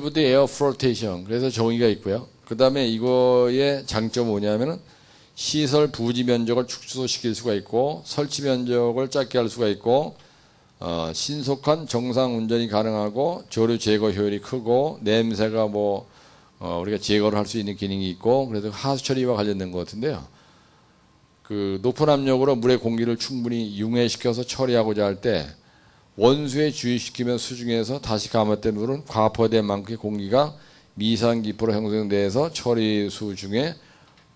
부터 에어 플로테이션 그래서 정의가 있고요. 그 다음에 이거의 장점은 뭐냐면은 시설 부지 면적을 축소시킬 수가 있고 설치 면적을 작게 할 수가 있고 어, 신속한 정상 운전이 가능하고 조류 제거 효율이 크고 냄새가 뭐 어, 우리가 제거를 할 수 있는 기능이 있고 그래서 하수 처리와 관련된 것 같은데요. 그 높은 압력으로 물의 공기를 충분히 융해시켜서 처리하고자 할때 원수에 주의시키면 수중에서 다시 감압된 물은 과포된 만큼의 공기가 미상기포로 형성돼서 처리수 중에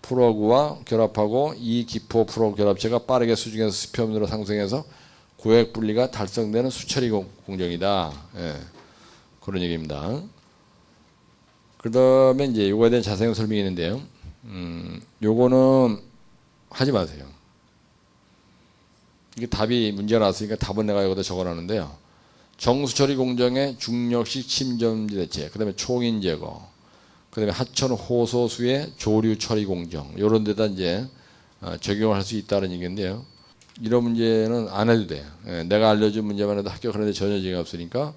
프로그와 결합하고 이 기포 프로 결합체가 빠르게 수중에서 수표면으로 상승해서 고액 분리가 달성되는 수처리 공- 공정이다. 예, 그런 얘기입니다. 그 다음에 이제 요거에 대한 자세한 설명이 있는데요. 음, 요거는 하지 마세요. 이게 답이 문제가 나왔으니까 답은 내가 여기다 적어놨는데요. 정수처리 공정의 중력식 침전지 대체, 그 다음에 총인 제거, 그 다음에 하천 호소수의 조류 처리 공정, 요런 데다 이제 어, 적용을 할 수 있다는 얘기인데요. 이런 문제는 안 해도 돼요. 예, 내가 알려준 문제만 해도 합격하는데 전혀 지가 없으니까